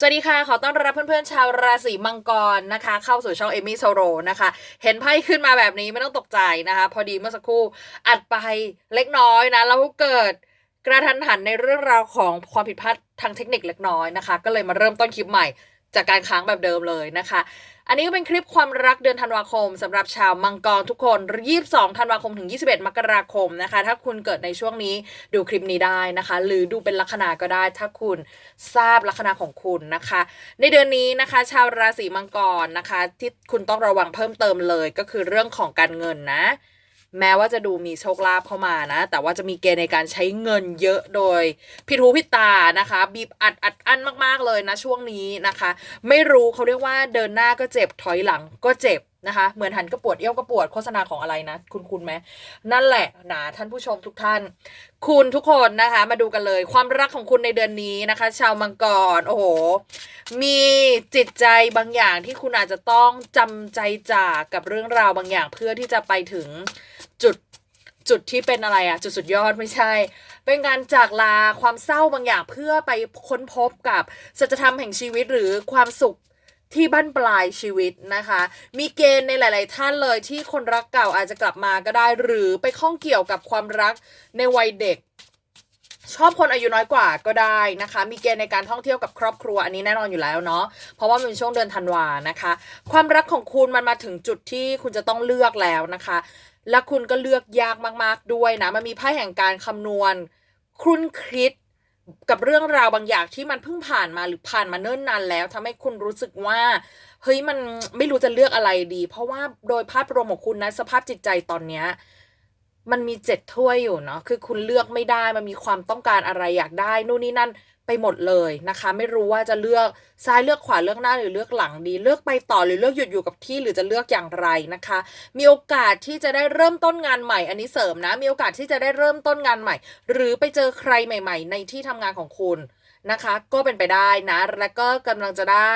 สวัสดีค่ะ ขอต้อนรับเพื่อนๆชาวราศีมังกรนะคะ เข้าสู่ช่องเอมี่โซโรนะคะ เห็นไพ่ขึ้นมาแบบนี้ไม่ต้องตกใจนะคะ พอดีเมื่อสักครู่อัดไปเล็กน้อยนะ แล้วเกิดกระทันหันในเรื่องราวของความผิดพลาดทางเทคนิคเล็กน้อยนะคะ ก็เลยมาเริ่มต้นคลิปใหม่จากการค้างแบบเดิมเลยนะคะ อันนี้ก็เป็นคลิปความรักเดือนธันวาคมสำหรับชาวมังกรทุกคน 22 ธันวาคมถึง 21 มกราคมนะคะ ถ้าคุณเกิดในช่วงนี้ดูคลิปนี้ได้นะคะ หรือดูเป็นลัคนาก็ได้ ถ้าคุณทราบลัคนาของคุณนะคะ ในเดือนนี้นะคะ ชาวราศีมังกรนะคะ ที่คุณต้องระวังเพิ่มเติมเลยก็คือเรื่องของการเงินนะ แม้ว่าจะดูมีโชคลาภเข้ามานะ แต่ว่าจะมีเกณฑ์ในการใช้เงินเยอะโดยผิดหูผิดตานะคะ บีบอัดอัดอั้นมากๆเลยนะช่วงนี้นะคะ ไม่รู้เขาเรียกว่าเดินหน้าก็เจ็บถอยหลังก็เจ็บนะคะ เหมือนหันก็ปวดเอี้ยวก็ปวดโฆษณาของอะไรนะ คุณคุณไหมนั่นแหละนะท่านผู้ชมทุกท่าน คุณทุกคนนะคะ มาดูกันเลยความรักของคุณในเดือนนี้นะคะ ชาวมังกรโอ้โห มีจิตใจบางอย่างที่คุณอาจจะต้องจำใจจากกับเรื่องราวบางอย่างเพื่อที่จะไปถึง จุดจุดที่เป็นอะไรอะจุดสุดยอดไม่ใช่ เป็นการจากลาความเศร้าบางอย่างเพื่อไปค้นพบกับสัจธรรมแห่งชีวิตหรือความสุขที่บั้นปลายชีวิตนะคะ มีเกณฑ์ในหลาย ๆ ท่านเลยที่คนรักเก่าอาจจะกลับมาก็ได้ หรือไปข้องเกี่ยวกับความรักในวัยเด็ก ชอบคนอายุน้อยกว่าก็ได้นะคะ มีเกณฑ์ในการท่องเที่ยวกับครอบครัวอันนี้แน่นอนอยู่แล้วเนาะเพราะว่ามันเป็นช่วงเดือนธันวานะคะ ความรักของคุณมันมาถึงจุดที่คุณจะต้องเลือกแล้วนะคะ และคุณก็เลือกยากมาก ๆ ด้วยนะ มันมีไพ่แห่งการคำนวณครุ่นคิดกับเรื่องราวบางอย่างที่มันเพิ่งผ่านมาหรือผ่านมาเนิ่นนานแล้วทำให้คุณรู้สึกว่า เฮ้ยมันไม่รู้จะเลือกอะไรดี เพราะว่าโดยภาพรวมของคุณนะสภาพจิตใจตอนเนี้ยมันมีเจ็ดถ้วยอยู่เนาะคือคุณเลือกไม่ได้มันมีความต้องการอะไรอยากได้ นู่นนี่นั่น ไปหมดเลยนะคะ ไม่รู้ว่าจะเลือกซ้ายเลือกขวาเลือกหน้าหรือเลือกหลังดี เลือกไปต่อหรือเลือกหยุดอยู่กับที่หรือจะเลือกอย่างไรนะคะ มีโอกาสที่จะได้เริ่มต้นงานใหม่ อันนี้เสริมนะ มีโอกาสที่จะได้เริ่มต้นงานใหม่ หรือไปเจอใครใหม่ ๆ ในที่ทำงานของคุณ นะคะ ก็เป็นไปได้นะ แล้วก็กำลังจะได้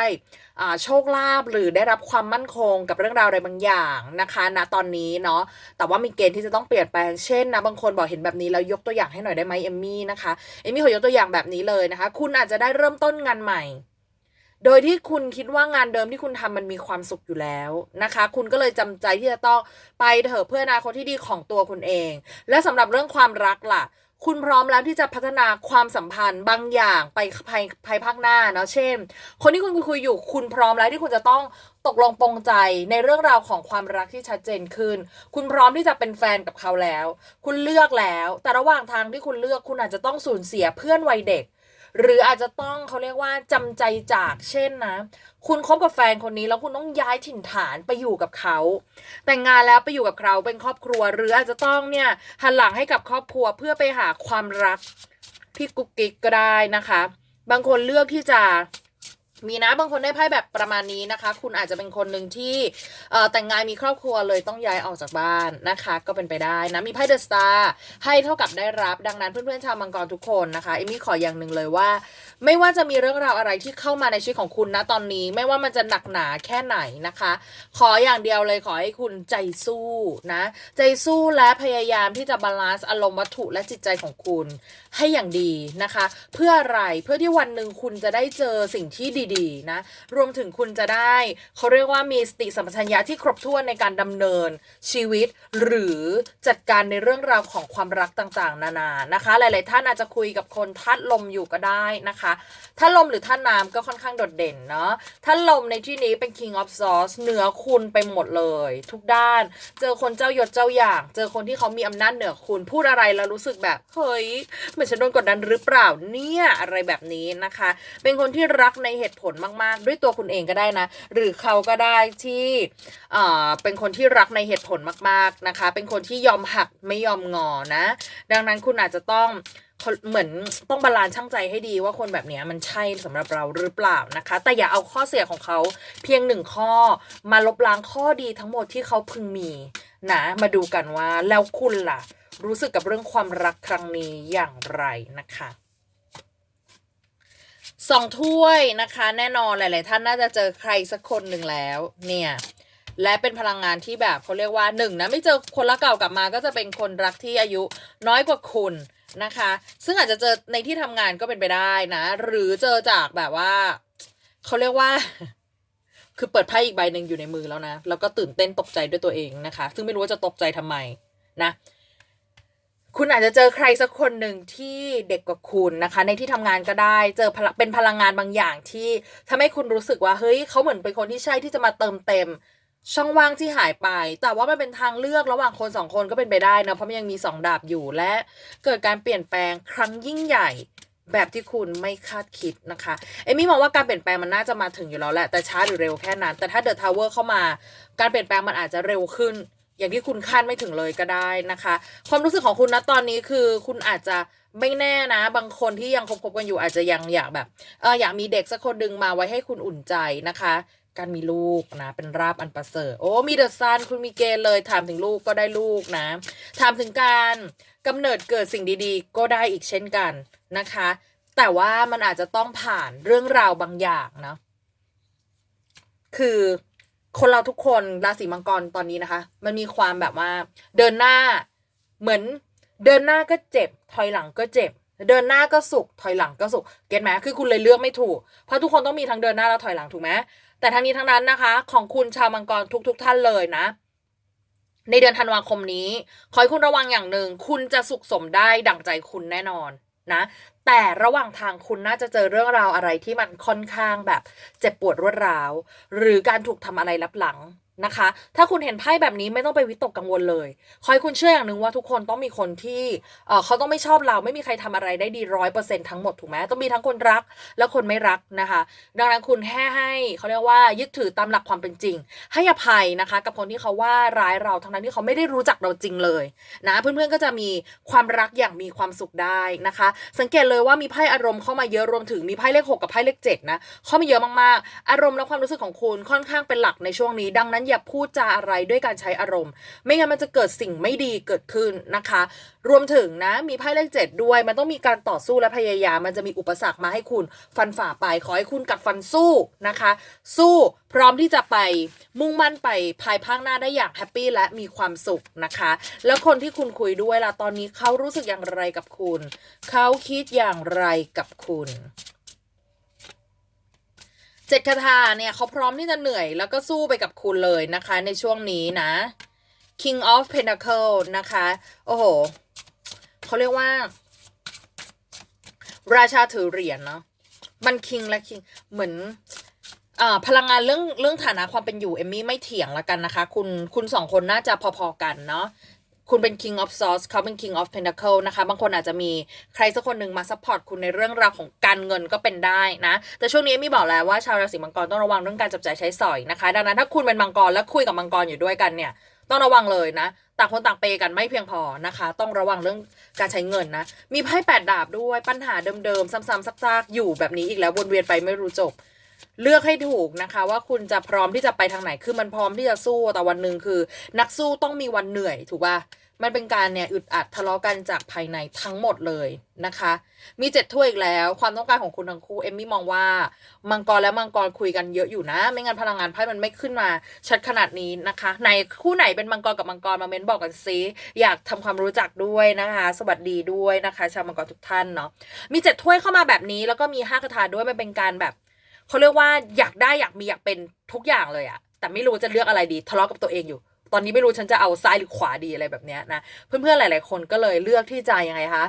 โชคลาภหรือได้รับความมั่นคงกับเรื่องราวอะไรบางอย่างนะคะณตอนนี้เนาะแต่ว่ามีเกณฑ์ที่จะต้องเปลี่ยนแปลงเช่นนะบางคนบอกเห็นแบบนี้แล้วยกตัวอย่างให้หน่อยได้ไหมเอมมี่นะคะเอมมี่ขอยกตัวอย่างแบบนี้เลยนะคะ คุณอาจจะได้เริ่มต้นงานใหม่โดยที่คุณคิดว่างานเดิมที่คุณทำมันมีความสุขอยู่แล้วนะคะ คุณก็เลยจำใจที่จะต้องไปเถอะเพื่ออนาคตที่ดีของตัวคุณเอง และสำหรับเรื่องความรักล่ะ คุณพร้อมแล้วที่จะพัฒนาความสัมพันธ์บางอย่างไปภายภายภาคหน้าเนาะเช่น คนที่คุณคุยอยู่คุณพร้อมแล้วที่คุณจะต้องตกลงปรงใจในเรื่องราวของความรักที่ชัดเจนขึ้น คุณพร้อมที่จะเป็นแฟนกับเขาแล้ว คุณเลือกแล้ว แต่ระหว่างทางที่คุณเลือกคุณอาจจะต้องสูญเสียเพื่อนวัยเด็ก หรืออาจจะต้องเขาเรียกว่าจำใจจากเช่นนะ คุณคบกับแฟนคนนี้แล้วคุณต้องย้ายถิ่นฐานไปอยู่กับเขา แต่งงานแล้วไปอยู่กับเขาเป็นครอบครัว หรืออาจจะต้องเนี่ยหันหลังให้กับครอบครัวเพื่อไปหาความรักพี่กุ๊กกิ๊กก็ได้นะคะ บางคนเลือกที่จะ มีนะบางคนได้ไพ่แบบประมาณนี้นะคะ คุณอาจจะเป็นคนหนึ่งที่แต่งงานมีครอบครัวเลยต้องย้ายออกจากบ้านนะคะ ก็เป็นไปได้นะ มีไพ่เดอะสตาร์ให้เท่ากับได้รับ ดังนั้นเพื่อนๆชาวมังกรทุกคนนะคะเอมี่ขออย่างหนึ่งเลยว่า ไม่ว่าจะมีเรื่องราวอะไรที่เข้ามาในชีวิตของคุณนะตอนนี้ ไม่ว่ามันจะหนักหนาแค่ไหนนะคะ ขออย่างเดียวเลยขอให้คุณใจสู้นะ ใจสู้และพยายามที่จะบาลานซ์อารมณ์วัตถุและจิตใจของคุณ ให้อย่างดีนะคะ เพื่ออะไรเพื่อที่วันหนึ่งคุณจะได้เจอสิ่งที่ดีๆนะรวมถึงคุณจะได้เขาเรียกว่ามีสติสัมปชัญญะที่ครบถ้วนในการดำเนินชีวิต หรือจัดการในเรื่องราวของความรักต่างๆ นานานะคะ หลาย ๆ ท่านอาจจะคุยกับคนธาตุลมอยู่ก็ได้นะคะธาตุลมหรือธาตุน้ำก็ค่อนข้างโดดเด่นเนาะธาตุลมในที่นี้เป็น king of swords เหนือคุณไปหมดเลย ทุกด้าน เจอคนเจ้ายศเจ้าอย่าง เจอคนที่เขามีอำนาจเหนือคุณพูดอะไรแล้วรู้สึกแบบเฮ้ยมือนฉันโดนกดดันหรือเปล่าเนี่ยอะไรแบบนี้นะคะ เป็นคนที่รักในเหตุผลมาก ๆ ด้วยตัวคุณเองก็ได้นะ หรือเขาก็ได้ที่เอ่อเป็นคนที่รักในเหตุผลมาก ๆนะคะ เป็นคนที่ยอมหักไม่ยอมงอนะ ดังนั้นคุณอาจจะต้องเหมือนต้องบาลานซ์ช่างใจให้ดีว่าคนแบบนี้มันใช่สำหรับเราหรือเปล่านะคะ แต่อย่าเอาข้อเสียของเขาเพียงหนึ่งข้อ มาลบล้างข้อดีทั้งหมดที่เขาพึงมีนะ มาดูกันว่าแล้วคุณล่ะ รู้สึกกับเรื่องความรักครั้งนี้อย่างไรนะคะสองถ้วยนะคะ แน่นอนหลาย ๆ ท่านน่าจะเจอใครสักคนหนึ่งแล้ว เนี่ย และเป็นพลังงานที่แบบเขาเรียกว่าหนึ่งนะไม่เจอคนรักเก่ากลับมา ก็จะเป็นคนรักที่อายุน้อยกว่าคุณนะคะ ซึ่งอาจจะเจอในที่ทำงานก็เป็นไปได้นะ หรือเจอจากแบบว่าเขาเรียกว่า คือเปิดไพ่อีกใบหนึ่งอยู่ในมือแล้วนะ แล้วก็ตื่นเต้นตกใจด้วยตัวเองนะคะ ซึ่งไม่รู้ว่าจะตกใจทำไมนะ คุณอาจจะเจอใครสักคนหนึ่งที่เด็กกว่าคุณนะคะ ในที่ทำงานก็ได้ เจอพลังเป็นพลังงานบางอย่างที่ทำให้คุณรู้สึกว่าเฮ้ยเขาเหมือนเป็นคนที่ใช่ที่จะมาเติมเต็ม ช่องว่างที่หายไป แต่ว่ามันเป็นทางเลือกระหว่างคนสองคนก็เป็นไปได้นะเพราะมันยังมีสองดาบอยู่และ เกิดการเปลี่ยนแปลงครั้งยิ่งใหญ่แบบที่คุณไม่คาดคิดนะคะ เอมี่มองว่าการเปลี่ยนแปลงมันน่าจะมาถึงอยู่แล้วแหละแต่ช้าหรือเร็วแค่นั้น แต่ถ้าเดอะทาวเวอร์เข้ามา การเปลี่ยนแปลงมันอาจจะเร็วขึ้น อย่างที่คุณคาดไม่ถึงเลยก็ได้นะคะ ความรู้สึกของคุณนะตอนนี้คือคุณอาจจะไม่แน่นะ บางคนที่ยังคบๆกันอยู่อาจจะยังอยากแบบเอออยากมีเด็กสักคนดึงมาไว้ให้คุณอุ่นใจนะคะ การมีลูกนะ เป็นราบอันประเสริฐโอ้มีเดอะซันคุณมีเกณฑ์เลยถามถึงลูกก็ได้ลูกนะถามถึงการกำเนิดเกิดสิ่งดีๆ ก็ได้อีกเช่นกันนะคะ แต่ว่ามันอาจจะต้องผ่านเรื่องราวบางอย่างนะคือ คนเราทุกคนราศีมังกรตอนนี้นะคะ มันมีความแบบว่า เดินหน้าเหมือนเดินหน้าก็เจ็บ ถอยหลังก็เจ็บ เดินหน้าก็สุขถอยหลังก็สุขเก็ตไหมคือคุณเลยเลือกไม่ถูก เพราะทุกคนต้องมีทั้งเดินหน้าและถอยหลังถูกไหมแต่ทั้งนี้ทั้งนั้นนะคะ ของคุณชาวมังกรทุกๆทท่านเลยนะ ในเดือนธันวาคมนี้ ขอให้คุณระวังอย่างหนึ่ง คุณจะสุขสมได้ดั่งใจคุณแน่นอนนะ แต่ระหว่างทางคุณน่าจะเจอเรื่องราวอะไรที่มันค่อนข้างแบบเจ็บปวดรวดร้าว หรือการถูกทำอะไรลับหลังนะคะ ถ้าคุณเห็นไพ่แบบนี้ไม่ต้องไปวิตกกังวลเลยขอให้คุณเชื่ออย่างหนึ่งว่าทุกคนต้องมีคนที่เเขาต้องไม่ชอบเราไม่มีใครทำอะไรได้ดีร้อยเปอร์เซ็นทั้งหมดถูกไหมต้องมีทั้งคนรักและคนไม่รักนะคะ ดังนั้นคุณแค่ให้เขาเรียกว่ายึดถือตามหลักความเป็นจริง ให้อภัยนะคะ กับคนที่เขาว่าร้ายเราทั้งนั้นที่เขาไม่ได้รู้จักเราจริงเลยนะเพื่อนๆก็จะมีความรักอย่างมีความสุขได้นะคะ สังเกตเลยว่ามีไพ่อารมณ์เข้ามาเยอะรวมถึงมีไพ่เลขหกกับไพ่เลขเจ็ดนะเข้ามาเยอะมากๆ อารมณ์และความรู้สึกของคุณค่อนข้างเป็นหลักในช่วงนี้ดังนั้นอย่าพูดจาอะไรด้วยการใช้อารมณ์ ไม่งั้นมันจะเกิดสิ่งไม่ดีเกิดขึ้นนะคะ รวมถึงนะมีไพ่เลขเจ็ดด้วย มันต้องมีการต่อสู้และพยายาม มันจะมีอุปสรรคมาให้คุณฟันฝ่าไป ขอให้คุณกัดฟันสู้นะคะ สู้พร้อมที่จะไปมุ่งมั่นไปภายภาคหน้าได้อย่างแฮปปี้และมีความสุขนะคะ แล้วคนที่คุณคุยด้วยล่ะตอนนี้เขารู้สึกอย่างไรกับคุณ เขาคิดอย่างไรกับคุณ เจ็ดคาถาเนี่ยเขาพร้อมที่จะเหนื่อย แล้วก็สู้ไปกับคุณเลยนะคะ ในช่วงนี้นะ King of Pentacle นะคะ โอ้โหเขาเรียกว่า ราชาถือเหรียญเนาะมันคิงและคิงเหมือนอพลังงานเรื่องเรื่องฐานะความเป็นอยู่เอมมี่ไม่เถียงละกันนะคะ คุณคุณสองคนน่าจะพอๆกันเนาะ คุณเป็น King of Swords เขาเป็น King of Pentacle นะคะ บางคนอาจจะมีใครสักคนหนึ่งมาซัพพอร์ตคุณในเรื่องราวของการเงินก็เป็นได้นะ แต่ช่วงนี้มีบอกแล้วว่าชาวราศีมังกรต้องระวังเรื่องการจับจ่ายใช้สอยนะคะ ดังนั้นถ้าคุณเป็นมังกรและคุยกับมังกรอยู่ด้วยกันเนี่ยต้องระวังเลยนะ ต่างคนต่างเปย์กันไม่เพียงพอนะคะ ต้องระวังเรื่องการใช้เงินนะ มีไพ่แปดดาบด้วยปัญหาเดิมๆ ซ้ำๆซักๆอยู่แบบนี้อีกแล้ววนเวียนไปไม่รู้จบ เลือกให้ถูกนะคะ ว่าคุณจะพร้อมที่จะไปทางไหนคือมันพร้อมที่จะสู้แต่วันหนึ่งคือ นักสู้ต้องมีวันเหนื่อยถูกป่ะมันเป็นการเนี่ยอึดอัดทะเลาะกันจากภายในทั้งหมดเลยนะคะ มีเจ็ดถ้วยอีกแล้ว ความต้องการของคุณทั้งคู่เอมมี่มองว่ามังกรและมังกรคุยกันเยอะอยู่นะ ไม่งั้นพลังงานไพ่มันไม่ขึ้นมา ชัดขนาดนี้นะคะในคู่ไหนเป็นมังกรกับมังกรมาเม้นบอกกันซิอยากทำความรู้จักด้วยนะคะ สวัสดีด้วยนะคะ ชาวมังกรทุกท่านเนาะมีเจ็ดถ้วยเข้ามาแบบนี้แล้วก็มีห้าคาถาด้วยมันเป็นการแบบ เขาเรียกว่าอยากได้อยากมีอยากเป็นทุกอย่างเลยอะแต่ไม่รู้จะเลือกอะไรดีทะเลาะกับตัวเองอยู่ ตอนนี้ไม่รู้ฉันจะเอาซ้ายหรือขวาดีอะไรแบบเนี้ยนะเพื่อนๆหลาย ๆ คนก็เลยเลือกที่จะยังไงคะ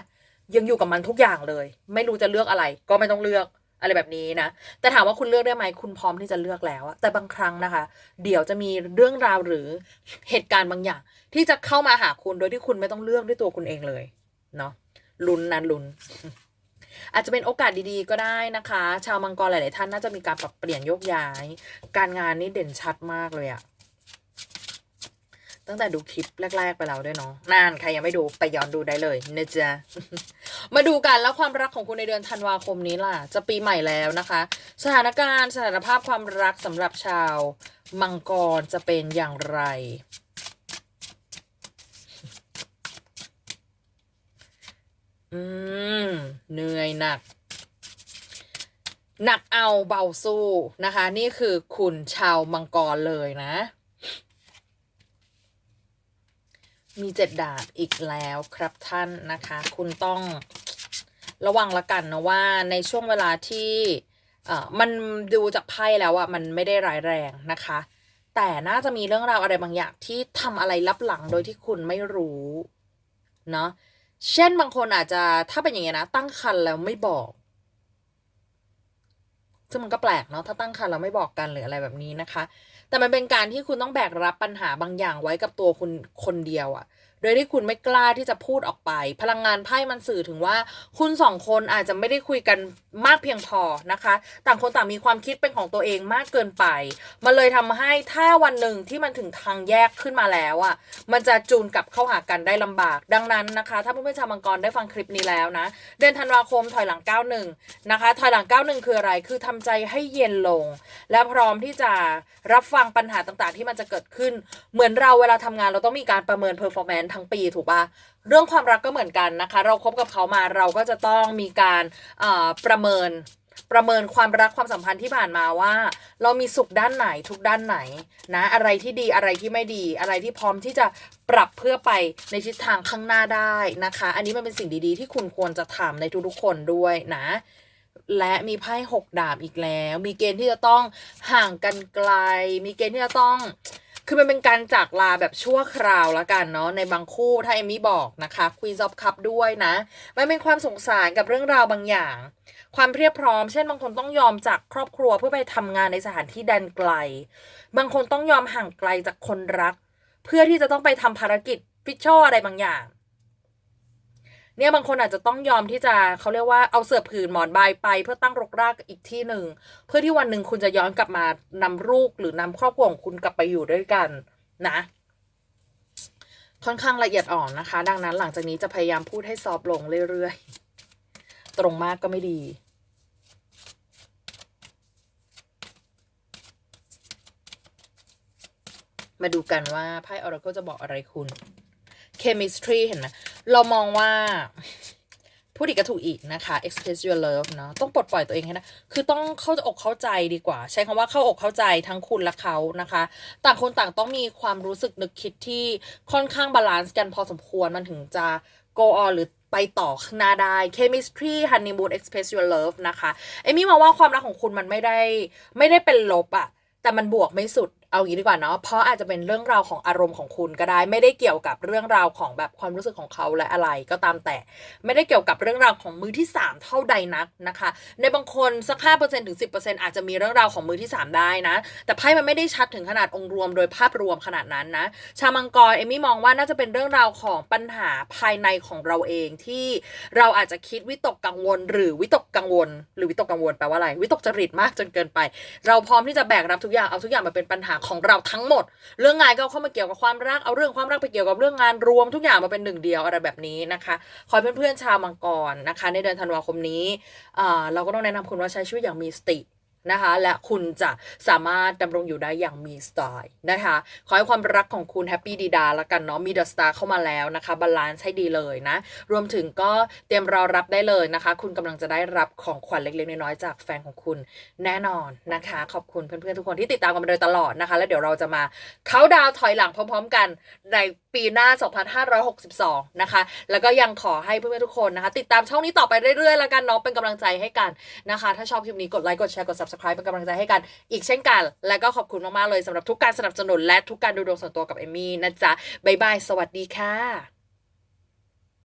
ยังอยู่กับมันทุกอย่างเลย ไม่รู้จะเลือกอะไร ก็ไม่ต้องเลือกอะไรแบบนี้นะ แต่ถามว่าคุณเลือกได้ไหมคุณพร้อมที่จะเลือกแล้วแต่บางครั้งนะคะ เดี๋ยวจะมีเรื่องราวหรือเหตุการณ์บางอย่าง ที่จะเข้ามาหาคุณโดยที่คุณไม่ต้องเลือกด้วยตัวคุณเองเลยเนาะลุ้นนะลุ้น อาจจะเป็นโอกาสดีๆก็ได้นะคะ ชาวมังกรหลายๆท่านน่าจะมีการปรับเปลี่ยนโยกย้าย การงานนี่เด่นชัดมากเลยอะตั้งแต่ดูคลิปแรก ๆ ไปแล้วด้วยเนาะนานใครยังไม่ดูไปย้อนดูได้เลยนะจ๊ะ มาดูกันแล้วความรักของคุณในเดือนธันวาคมนี้ล่ะ จะปีใหม่แล้วนะคะ สถานการณ์สถานภาพความรักสำหรับชาว มังกรจะเป็นอย่างไร อืมเหนื่อยหนัก หนักเอาเบาสู้นะคะ นี่คือคุณชาวมังกรเลยนะ มีเจ็ดดาบอีกแล้วครับท่านนะคะ คุณต้องระวังละกันนะว่าในช่วงเวลาที่เอ่อมันดูจากไพ่แล้วอะมันไม่ได้ร้ายแรงนะคะ แต่น่าจะมีเรื่องราวอะไรบางอย่างที่ทำอะไรลับหลังโดยที่คุณไม่รู้ เนาะ เช่นบางคนอาจจะถ้าเป็นอย่างเงี้ยนะ ตั้งครรภ์แล้วไม่บอก ซึ่งมันก็แปลกเนาะถ้าตั้งครรภ์แล้วไม่บอกกันหรืออะไรแบบนี้นะคะ แต่มันเป็นการที่คุณต้องแบกรับปัญหาบางอย่างไว้กับตัวคุณคนเดียวอะ โดยที่คุณไม่กล้าที่จะพูดออกไป พลังงานไพ่มันสื่อถึงว่า คุณสองคนอาจจะไม่ได้คุยกันมากเพียงพอนะคะ ต่างคนต่างมีความคิดเป็นของตัวเองมากเกินไป มันเลยทำให้ถ้าวันหนึ่งที่มันถึงทางแยกขึ้นมาแล้วอะมันจะจูนกลับเข้าหากันได้ลำบาก ดังนั้นนะคะ ถ้าเพื่อนๆชาวมังกรได้ฟังคลิปนี้แล้วนะเดือนธันวาคมถอยหลัง 91 นะคะ ถอยหลัง 91 คืออะไรคือทำใจให้เย็นลง และพร้อมที่จะรับฟังปัญหาต่างๆ ที่มันจะเกิดขึ้น เหมือนเราเวลาทำงานเราต้องมีการประเมินเทั้งปีถูกปะเรื่องความรักก็เหมือนกันนะคะ เราคบกับเขามาเราก็จะต้องมีการประเมินประเมินความรักความสัมพันธ์ที่ผ่านมาว่า เรามีสุขด้านไหนทุกด้านไหนนะอะไรที่ดีอะไรที่ไม่ดี อะไรที่พร้อมที่จะปรับเพื่อไปในทิศทางข้างหน้าได้นะคะ อันนี้มันเป็นสิ่งดีๆ ที่คุณควรจะทำในทุกๆคนด้วยนะ และมีไพ่หกดาบอีกแล้ว มีเกณฑ์ที่จะต้องห่างกันไกล มีเกณฑ์ที่จะต้อง คือมันเป็นการจากลาแบบชั่วคราวละกันเนาะในบางคู่ถ้าเอมี่บอกนะคะ Queen of Cup ด้วยนะมันเป็นความสงสารกับเรื่องราวบางอย่าง ความเพียบพร้อม เช่นบางคนต้องยอมจากครอบครัวเพื่อไปทำงานในสถานที่แดนไกล บางคนต้องยอมห่างไกลจากคนรัก เพื่อที่จะต้องไปทำภารกิจฟิชชออะไรบางอย่าง เนี่ยบางคนอาจจะต้องยอมที่จะเขาเรียกว่าเอาเสื่อผืนหมอนใบไป เพื่อตั้งรกรากอีกที่หนึ่งเพื่อที่วันหนึ่งคุณจะย้อนกลับมานำลูกหรือนำครอบครัวของคุณกลับไปอยู่ด้วยกันนะ ค่อนข้างละเอียดอ่อนนะคะ ดังนั้นหลังจากนี้จะพยายามพูดให้ซอฟลงเรื่อยๆ ตรงมากก็ไม่ดีมาดูกันว่าไพ่ Oracle จะบอกอะไรคุณ chemistry เห็นไหมเรามองว่าพูดอีกก็ถูกอีกนะคะ express your love เนาะต้องปลดปล่อยตัวเองให้นะ คือต้องเข้าอกเข้าใจดีกว่า ใช้คำว่าเข้าอกเข้าใจทั้งคุณและเขานะคะ ต่างคนต่างต้องมีความรู้สึกนึกคิดที่ค่อนข้างบาลานซ์กันพอสมควรมันถึงจะ go on หรือไปต่อข้างหน้าได้ chemistry honeymoon express your love นะคะ เอมี่มองว่าความรักของคุณมันไม่ได้ไม่ได้เป็นลบอะแต่มันบวกไม่สุด เอางี้ดีกว่าเนาะเพราะอาจจะเป็นเรื่องราวของอารมณ์ของคุณก็ได้ ไม่ได้เกี่ยวกับเรื่องราวของแบบความรู้สึกของเขาและอะไรก็ตามแต่ ไม่ได้เกี่ยวกับเรื่องราวของมือที่ 3 เท่าใดนักนะคะ ในบางคนสัก5%ถึง10%อร์เซ็นอาจจะมีเรื่องราวของมือที่ 3 ได้นะ แต่ไพ่มันไม่ได้ชัดถึงขนาดองค์รวมโดยภาพรวมขนาดนั้นนะชาวมังกรเอมี่มองว่าน่าจะเป็นเรื่องราวของปัญหาภายในของเราเองที่เราอาจจะคิดวิตกกังวล หรือวิตกกังวล หรือวิตกกังวลแปลว่าอะไรวิตกจริตมากจนเกินไป เราพร้อมที่จะแบกรับทุกอย่างเอาทุกอย่างมาเป็นปัญหาของเราทั้งหมด เรื่องงานก็เข้ามาเกี่ยวกับความรัก เอาเรื่องความรักไปเกี่ยวกับเรื่องงานรวมทุกอย่างมาเป็นหนึ่งเดียวอะไรแบบนี้นะคะ ขอให้เพื่อนๆชาวมังกรนะคะ ในเดือนธันวาคมนี้เราก็ต้องแนะนำคุณว่าใช้ชีวิตอย่างมีสติ นะคะ และคุณจะสามารถดำรงอยู่ได้อย่างมีสไตล์นะคะ ขอให้ความรักของคุณแฮปปี้ดีดาละกันเนาะมีเดอะสตาร์เข้ามาแล้วนะคะบาลานซ์ให้ดีเลยนะ รวมถึงก็เตรียมรอรับได้เลยนะคะ คุณกำลังจะได้รับของขวัญเล็กๆน้อยๆจากแฟนของคุณแน่นอนนะคะ ขอบคุณเพื่อนๆทุกคนที่ติดตามกันมาโดยตลอดนะคะ แล้วเดี๋ยวเราจะมาเขาดาวถอยหลังพร้อม ๆ กันในปีหน้า 2562 นะคะ แล้วก็ยังขอให้เพื่อนๆทุกคนนะคะ ติดตามช่องนี้ต่อไปเรื่อยๆ แล้วกันเนาะเป็นกำลังใจให้กันนะคะ ถ้าชอบคลิปนี้กดไลค์กดแชร์กด subscribe เป็นกำลังใจให้กันอีกเช่นกัน และก็ขอบคุณมาก ๆ เลยสำหรับทุกการสนับสนุนและทุกการดูดวงส่วนตัวกับเอมมี่นะจ๊ะบ๊ายบายสวัสดีค่ะ